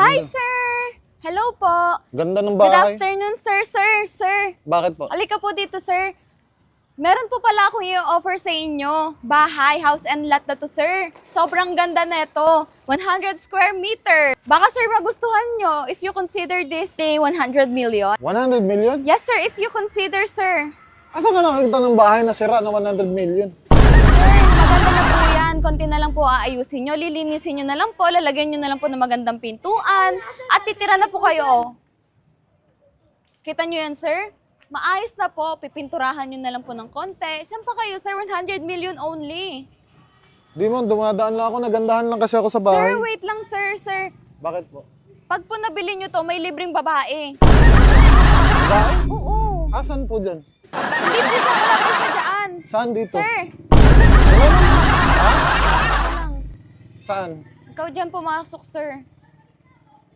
Hi, Ganda. sir! Hello po! Ganda ng Good bahay. afternoon, sir, sir, sir! Bakit po? Halika po dito, sir. Meron po pala akong i-offer sa inyo. Bahay, house and lot na to, sir. Sobrang ganda na ito. 100 square meter. Baka, sir, magustuhan nyo if you consider this a 100 million. 100 million? Yes, sir, if you consider, sir. Asa ka nakakita ng bahay na sira na 100 million? Konti na lang po aayusin nyo. Lilinisin nyo na lang po. Lalagyan nyo na lang po ng magandang pintuan. At titira na po kayo, oh. Kita nyo yan, sir? Maayos na po. Pipinturahan nyo na lang po ng konti. Saan pa kayo, sir? 100 million only. Di mo, dumadaan lang ako. Nagandahan lang kasi ako sa Sir, bahay. wait lang, sir, sir. Bakit po? Pag po nabili nyo to, may libreng babae. Bahay? Oo. Asan po dyan? Hindi po siya malapit sa dyan. Saan dito? Sir, Wala Saan? Ikaw dyan pumasok, sir.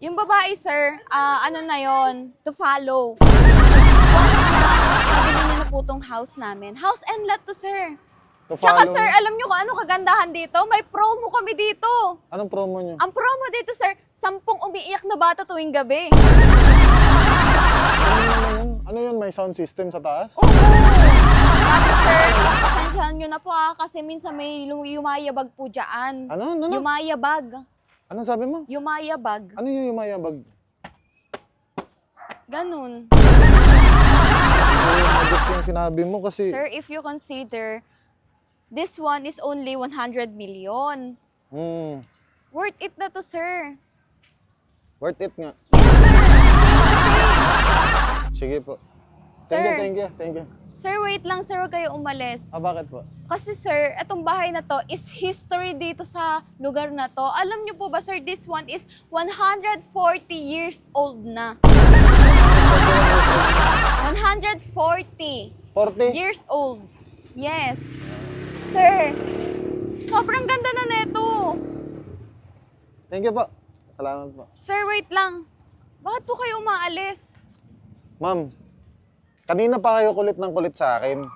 Yung babae, sir, ah, ano na yon to follow. Nabili niya na po tong house namin. House and lot to, sir. To Tsaka, follow sir, alam nyo kung ano kagandahan dito? May promo kami dito. Anong promo nyo? Ang promo dito, sir, sampung umiiyak na bata tuwing gabi. Ano naman yun? Ano yun? May sound system sa taas? Oo! Pasensyahan nyo na po ah, kasi minsan may yumayabag po dyan. Ano? Ano? Ano? Yumayabag. Ano sabi mo? Yumayabag. Ano yung yumayabag? Ganun. Ano yung magot yung sinabi mo kasi... Sir, if you consider, this one is only 100 million. Hmm. Worth it na to, sir. Worth it nga. Sige po. Sir. Thank you, thank you, thank you. Sir, wait lang, sir. Huwag kayo umalis. Ah, bakit po? Kasi, sir, itong bahay na to is history dito sa lugar na to. Alam niyo po ba, sir, this one is 140 years old na. 140 40? years old. Yes. Sir, sobrang ganda na neto. Thank you po. Salamat po. Sir, wait lang. Bakit po kayo umaalis? Ma'am, kanina pa kayo kulit ng kulit sa akin.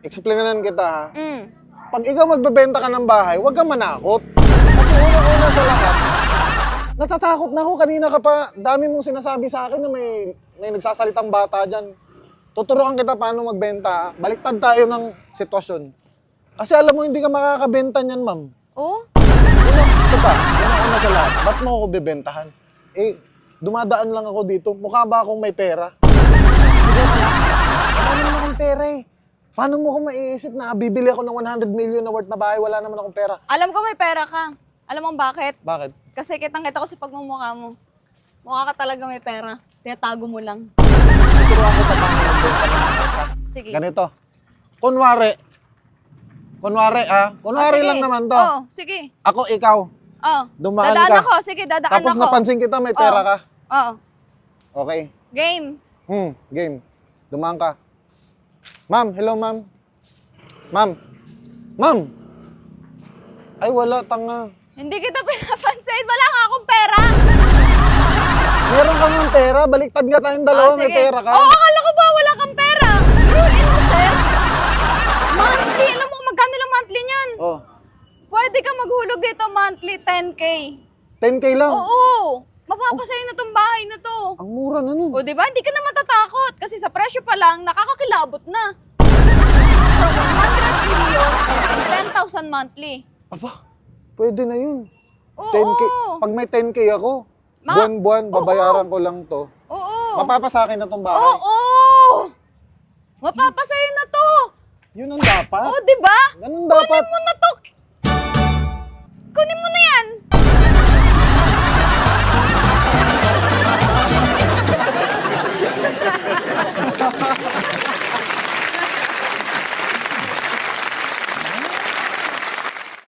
Explainan kita ha. Mm. Pag ikaw magbebenta ka ng bahay, huwag kang manakot. Kasi una-una sa lahat, natatakot na ako. Kanina ka pa, dami mong sinasabi sa akin na may, may nagsasalitang bata dyan. Tuturuan kita paano magbenta. ha? Baliktad tayo ng sitwasyon. Kasi alam mo, hindi ka makakabenta niyan, ma'am. Oh? Una, ito pa, una-una sa lahat, ba't mo ako bibentahan? Eh, dumadaan lang ako dito. Mukha ba akong may pera? Wala naman akong pera eh. Paano mo ko maiisip na bibili ako ng 100 million na worth na bahay, wala naman akong pera? Alam ko may pera ka. Alam mo bakit? Bakit? Kasi kitang-kita ko sa pagmumukha mo. Mukha ka talaga may pera. Tinatago mo lang. Ko pa paano? Sige. Ganito. Kunwari, kunwari ah, kunwari Oh, sige. lang naman to. Oh, sige. Ako, ikaw, Oh. Dumaan dadaan ka. ako. Sige, dadaan tapos ako. napansin kita may pera Oh. ka. Oh. Okay. Game. Hmm, game. Dumaan ka. Ma'am, hello ma'am. Ma'am. Ma'am. Ay, wala, tanga. Hindi kita pinapansin. Wala ka akong pera. Meron ka ng pera, baliktad nga tayong dalawa, Ah, may sige. pera ka. Oo, akala ko ba wala kang pera? Biruin mo, sir. Monthly. Alam mo kung magkano lang monthly niyan? Oh, Pwede ka maghulog dito monthly 10K. 10k lang. Oo. Mapapasaya na tong bahay na to. Ang mura na nun. O, di ba? Hindi ka na matatakot. Kasi sa presyo pa lang, nakakakilabot na. From 100 million to 10,000 monthly. Aba, pwede na yun. Oo. 10k. Pag may 10k ako, Ma- buwan-buwan, babayaran ko lang to. Oo. Mapapasakin na tong bahay. Oo. Mapapasaya na to. Yun ang dapat. Oo, di ba? Ganun dapat. Kunin mo na to.